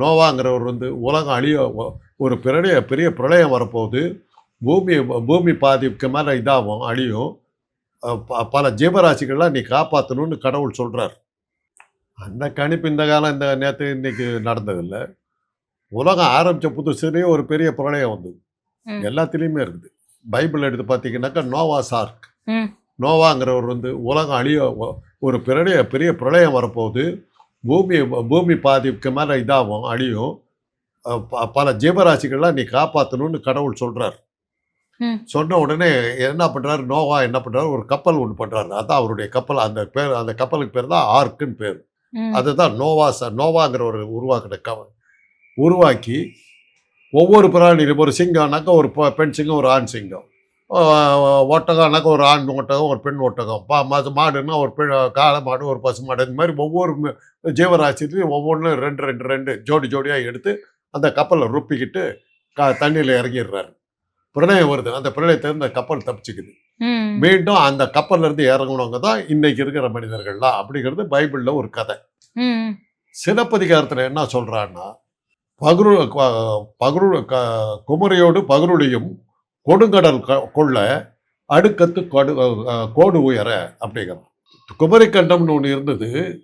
நோவாங்கிறவர் வந்து உலகம் அழிய ஒரு பிரளய பெரிய பிரளயம் வரப்போகுது. பூமி பூமி பாதிக்கு மேலே இதாகும் அழியும். பல ஜீவராசிகள்லாம் நீ காப்பாற்றணும்னு கடவுள் சொல்கிறார் அந்த கணிப்பு இந்த காலம் இந்த நேற்று இன்னைக்கு நடந்ததில்லை. உலகம் ஆரம்பித்த புதுசுலேயே ஒரு பெரிய பிரளயம் வந்தது. எல்லாத்துலேயுமே இருக்குது. பைபிள் எடுத்து பார்த்தீங்கன்னாக்கா நோவா சார்க். நோவாங்கிறவர் வந்து உலகம் அழிய ஒரு பிரளய பெரிய பிரளயம் வரப்போகுது. பூமி பூமி பாதிக்கு மேலே இதாகும் அழியும். பல ஜீவராசிகள்லாம் நீ காப்பாற்றணும்னு கடவுள் சொல்கிறார். சொன்ன உடனே என்ன பண்ணுறாரு நோவா என்ன பண்ணுறாரு ஒரு கப்பல் ஒன்று பண்ணுறாரு அதான் அவருடைய கப்பல். அந்த பேர் அந்த கப்பலுக்கு பேர் தான் ஆர்க்குன்னு பேர். அதுதான் நோவா ச நோவாங்கிற ஒரு உருவாக்கின க உருவாக்கி ஒவ்வொரு பிராணியிலும் ஒரு சிங்கம்னாக்கா ஒரு பெண் சிங்கம் ஒரு ஆண் சிங்கம். ஒட்டகம்னாக்கா ஒரு ஆண் ஒட்டகம் ஒரு பெண் ஒட்டகம். பா மது மாடுன்னா ஒரு பெண் காளை மாடு ஒரு பசு மாடு. இந்த மாதிரி ஒவ்வொரு ம- ஜீவராசிலையும் ஒவ்வொன்றும் ரெண்டு ரெண்டு ரெண்டு ஜோடி ஜோடியாக எடுத்து அந்த கப்பலை ருப்பிக்கிட்டு க தண்ணியில் இறங்கிடுறாரு. பிரளயம் வருது. அந்த பிரளயத்தை அந்த கப்பல் தப்பிச்சுக்குது. மீண்டும் அந்த கப்பல்ல இருந்து இறங்குனவங்க தான் இன்னைக்கு இருக்கிற மனிதர்கள்லாம் அப்படிங்கிறது பைபிளில் ஒரு கதை. சிலப்பதிகாரத்தில் என்ன சொல்றான்னா பகுரு பகுரு குமரியோடு பகுருளியும் கொடுங்கடல் க- கொள்ள அடுக்கத்து கொடு கோடு உயர அப்படிங்கிறான் குமரிக்கண்டம்னு ஒன்று இருந்தது.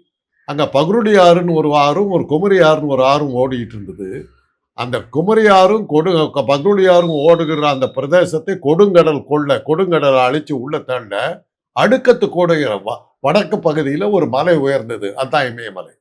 அங்கே பகுருடி ஆறுன்னு ஒரு ஆறும் ஒரு குமரி ஆறுன்னு ஒரு ஆறும் ஓடிட்டு இருந்தது. அந்த குமரி ஆறும் கொடு க- பகுருடி ஆறும் ஓடுகிற அந்த பிரதேசத்தை கொடுங்கடல் கொள்ள கொடுங்கடலை அழிச்சு உள்ள தள்ள அடுக்கத்து கோடுகிற வ- வடக்கு பகுதியில் ஒரு மலை உயர்ந்தது. அதான் இமயமலை.